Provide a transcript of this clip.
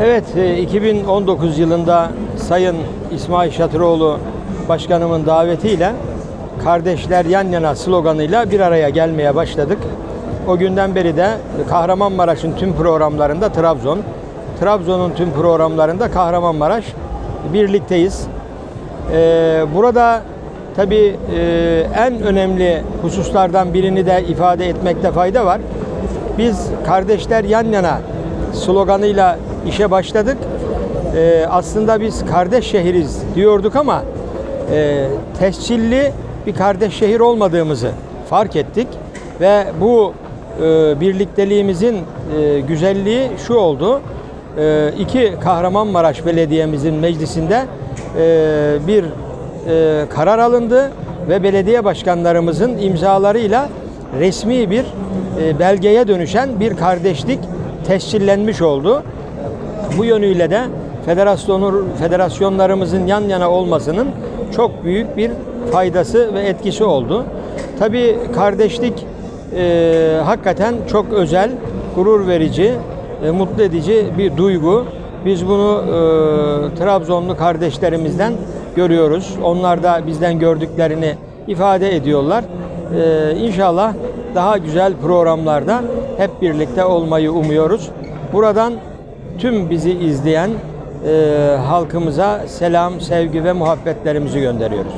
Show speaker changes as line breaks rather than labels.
Evet, e, 2019 yılında Sayın İsmail Şatıroğlu Başkanımın davetiyle Kardeşler Yan Yana sloganıyla bir araya gelmeye başladık. O günden beri de Kahramanmaraş'ın tüm programlarında Trabzon, Trabzon'un tüm programlarında Kahramanmaraş birlikteyiz. Ee, burada tabii e, en önemli hususlardan birini de ifade etmekte fayda var. Biz kardeşler yan yana sloganıyla işe başladık. Ee, aslında biz kardeş şehiriz diyorduk ama e, tescilli bir kardeş şehir olmadığımızı fark ettik ve bu e, birlikteliğimizin e, güzelliği şu oldu. E, iki Kahramanmaraş Belediye'mizin meclisinde e, bir e, karar alındı ve belediye başkanlarımızın imzalarıyla resmi bir e, belgeye dönüşen bir kardeşlik tescillenmiş oldu. Bu yönüyle de federasyonu, federasyonlarımızın yan yana olmasının çok büyük bir faydası ve etkisi oldu. Tabii kardeşlik e, hakikaten çok özel, gurur verici, e, mutlu edici bir duygu. Biz bunu e, Trabzonlu kardeşlerimizden görüyoruz. Onlar da bizden gördüklerini ifade ediyorlar. E, inşallah daha güzel programlarda hep birlikte olmayı umuyoruz. Buradan tüm bizi izleyen e, halkımıza selam, sevgi ve muhabbetlerimizi gönderiyoruz.